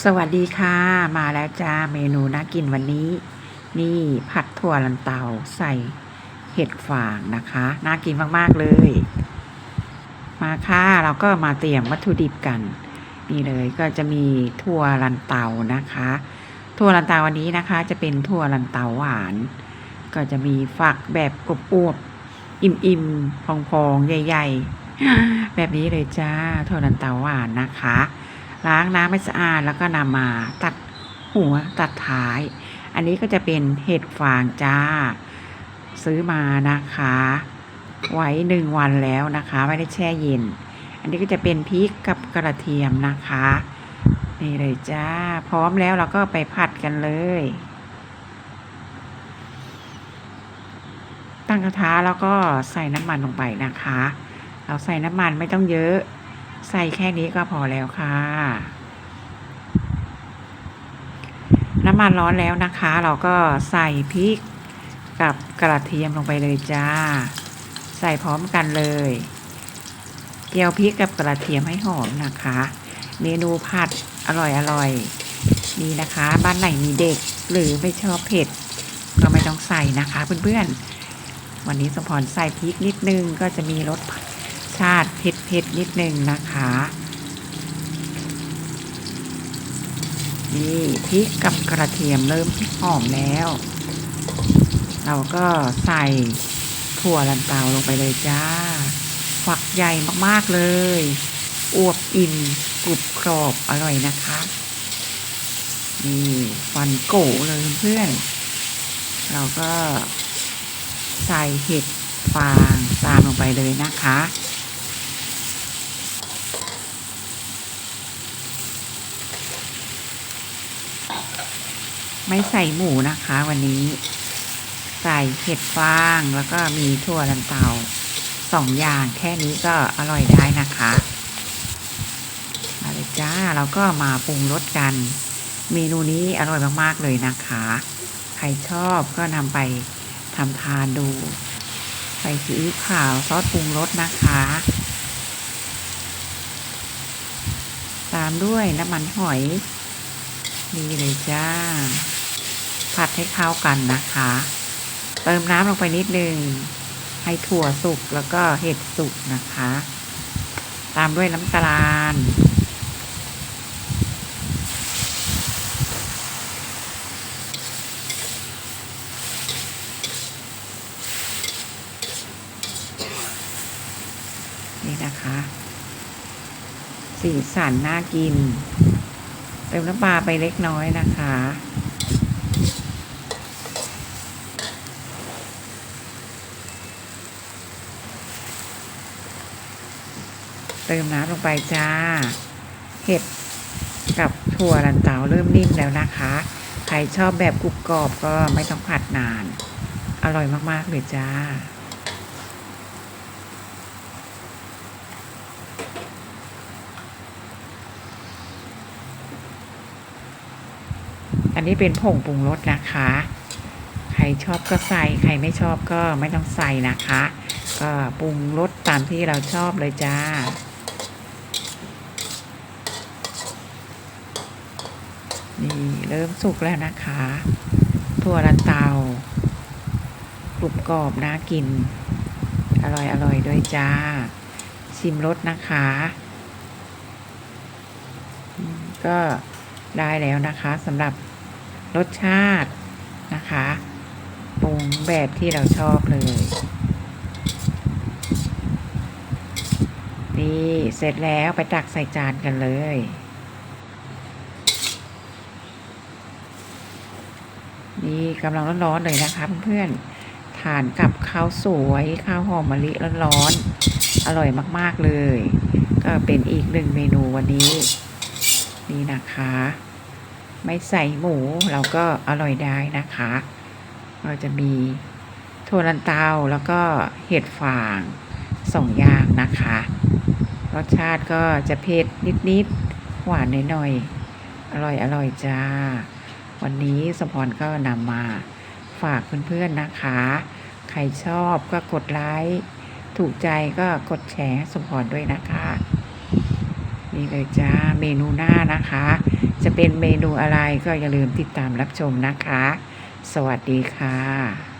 สวัสดีค่ะ มาแล้วจ้าเมนูน่ากินวันนี้ นี่ผัดถั่วลันเตาใส่เห็ดฟางนะคะ น่ากินมาก ๆ เลย มาค่ะเราก็มาเตรียมวัตถุดิบกัน นี่เลยก็จะมีถั่วลันเตานะคะ ถั่วลันเตาวันนี้นะคะ จะเป็นถั่วลันเตาหวาน ก็จะมีฝักแบบอวบๆ อิ่ม ๆ พอง ๆ ใหญ่ ๆ แบบนี้เลยจ้าถั่วลันเตาหวานนะคะ ล้างน้ำให้สะอาดแล้วก็นำมาตัดหัวตัดท้าย อันนี้ก็จะเป็นเห็ดฟางจ้า ซื้อมานะคะ ไว้หนึ่งวันแล้วนะคะ ไม่ได้แช่เย็น อันนี้ก็จะเป็นพริกกับกระเทียมนะคะ นี่เลยจ้า พร้อมแล้วเราก็ไปผัดกันเลย ตั้งกระทะแล้วก็ใส่น้ำมันลงไปนะคะ เราใส่น้ำมันไม่ต้องเยอะ ใส่แค่นี้ก็พอแล้วค่ะ น้ำมันร้อนแล้วนะคะ เราก็ใส่พริกกับกระเทียมลงไปเลยจ้า ใส่พร้อมกันเลย เกี่ยวพริกกับกระเทียมให้หอมนะคะ เมนูผัดอร่อยอร่อยนี่นะคะ บ้านไหนมีเด็กหรือไม่ชอบเผ็ด ก็ไม่ต้องใส่นะคะเพื่อนๆวันนี้สมพรใส่พริกนิดนึงก็จะมีรส ชาติเผ็ดๆนิดนึงนะคะ นี่พริกกับกระเทียมเริ่มหอมแล้ว เราก็ใส่ถั่วลันเตาลงไปเลยจ้าฝักใหญ่มากๆเลย อวบอิ่มกรุบกรอบอร่อยนะคะนี่ฟันโกเลยเพื่อน เราก็ใส่เห็ดฟางตามลงไปเลยนะคะ ไม่ใส่หมูนะคะ วันนี้ ใส่เห็ดฟางแล้วก็มีถั่วลันเตาสองอย่างแค่นี้ก็อร่อยได้นะคะมาเลยจ้าเราก็มาปรุงรสกัน เมนูนี้อร่อยมากๆเลยนะคะ ใครชอบก็นำไปทำทานดูใส่ซีอิ๊วขาวซอสปรุงรสนะคะ ตามด้วยน้ำมันหอย นี่เลยจ้า ผัดให้เข้ากันนะคะ เติมน้ำลงไปนิดนึง ให้ถั่วสุกแล้วก็เห็ดสุกนะคะ ตามด้วยน้ำตาลนี่นะคะ สีสันน่ากิน เติมน้ำปลาไปเล็กน้อยนะคะ เติมน้ำลงไปจ้า เห็ดกับถั่วลันเตาเริ่มนิ่มแล้วนะคะ ใครชอบแบบกรุบกรอบก็ไม่ต้องผัดนาน อร่อยมากๆเลยจ้าอันนี้เป็นผงปรุงรสนะคะ ใครชอบก็ใส่ ใครไม่ชอบก็ไม่ต้องใส่นะคะ ก็ปรุงรสตามที่เราชอบเลยจ้า นี่เริ่มสุกแล้วนะคะ ถั่วลันเตากรุบกรอบน่ากิน อร่อยอร่อยด้วยจ้า ชิมรสนะคะ ก็ได้แล้วนะคะสำหรับรสชาตินะคะปรุงแบบที่เราชอบเลย นี่ เสร็จแล้วไปตักใส่จานกันเลย นี่กำลังร้อนๆเลยนะคะเพื่อนๆทานกับข้าวสวยข้าวหอมมะลิร้อนๆอร่อยมากๆเลย ก็เป็นอีกหนึ่งเมนูวันนี้ นี่นะคะ ไม่ใส่หมูเราก็อร่อยได้นะคะเราจะมีถั่วลันเตาแล้วก็เห็ดฟางสองอย่างนะคะ รสชาติก็จะเผ็ดนิดๆหวานหน่อยๆอร่อยอร่อยจ้า วันนี้สมพรก็นำมาฝากเพื่อนๆนะคะ ใครชอบก็กดไลค์ถูกใจก็กดแชร์ให้สมพรด้วยนะคะนี่เลยจ้าเมนูหน้านะคะ จะเป็นเมนูอะไรก็อย่าลืมติดตามรับชมนะคะ สวัสดีค่ะ